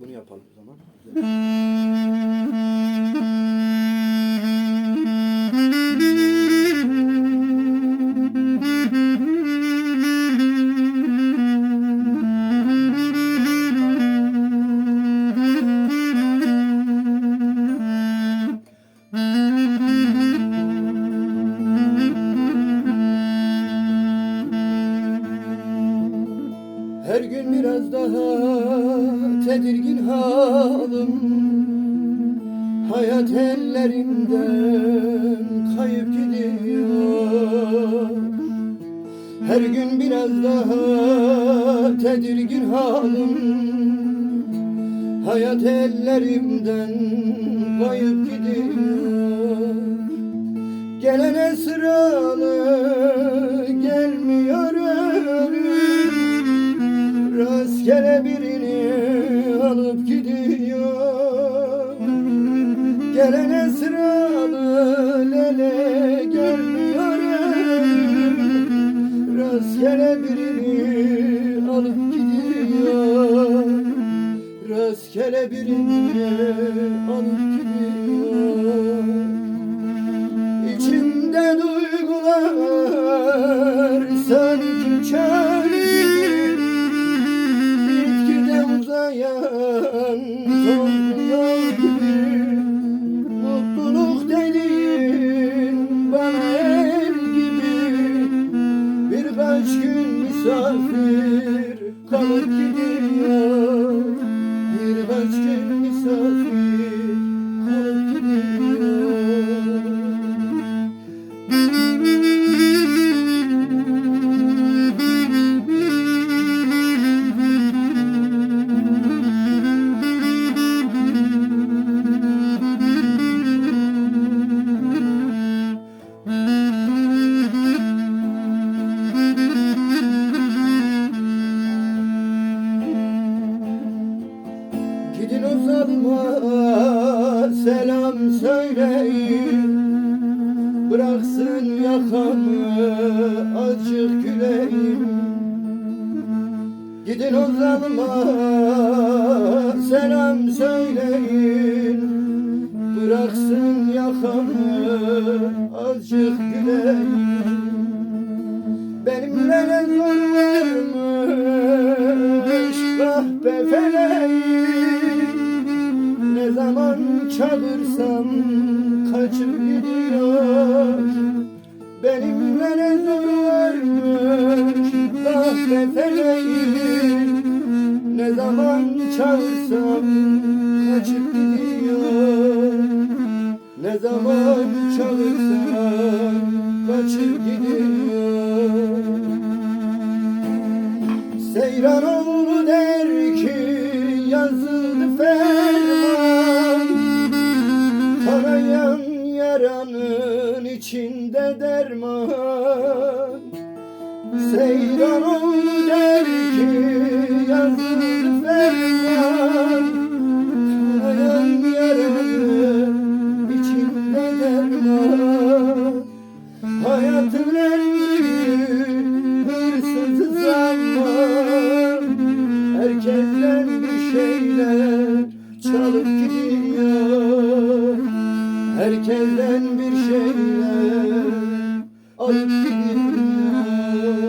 Bunu yapalım o zaman. Her gün biraz daha tedirgin halim Hayat ellerimden kayıp gidiyor. Her gün biraz daha tedirgin halim Hayat ellerimden kayıp gidiyor. Gelene sıralı gelmiyor ölüm. Rastgele birini Gelene sıralı lele gelmiyor Rastgele birini alıp gidiyor Rastgele birini alıp gidiyor İçimde duygular sanki çöl gibi Bitkide uzayan tozlu Birkaç gün misafir kalıp gidiyor Gidin o zalıma selam söyleyin. Bıraksın yakamı azıcık güleyim Gidin o zalıma selam söyleyin çağırsam kaçıp gidiyor. Zor varmış kahpe feleğim Ne zaman çağırsam kaçıp gidiyor. Ne zaman çağırsam kaçıp gidiyor Seyran oğlu der ki yazıldı ferman içinde derman. Seyran oğlu der ki yazıldı ferman Kanayan yaranın içinde derman. Hayatın en büyük hırsızı zaman Herkesten bir şeyler çalıp gidiyor. Herkesten bir Mm-hmm.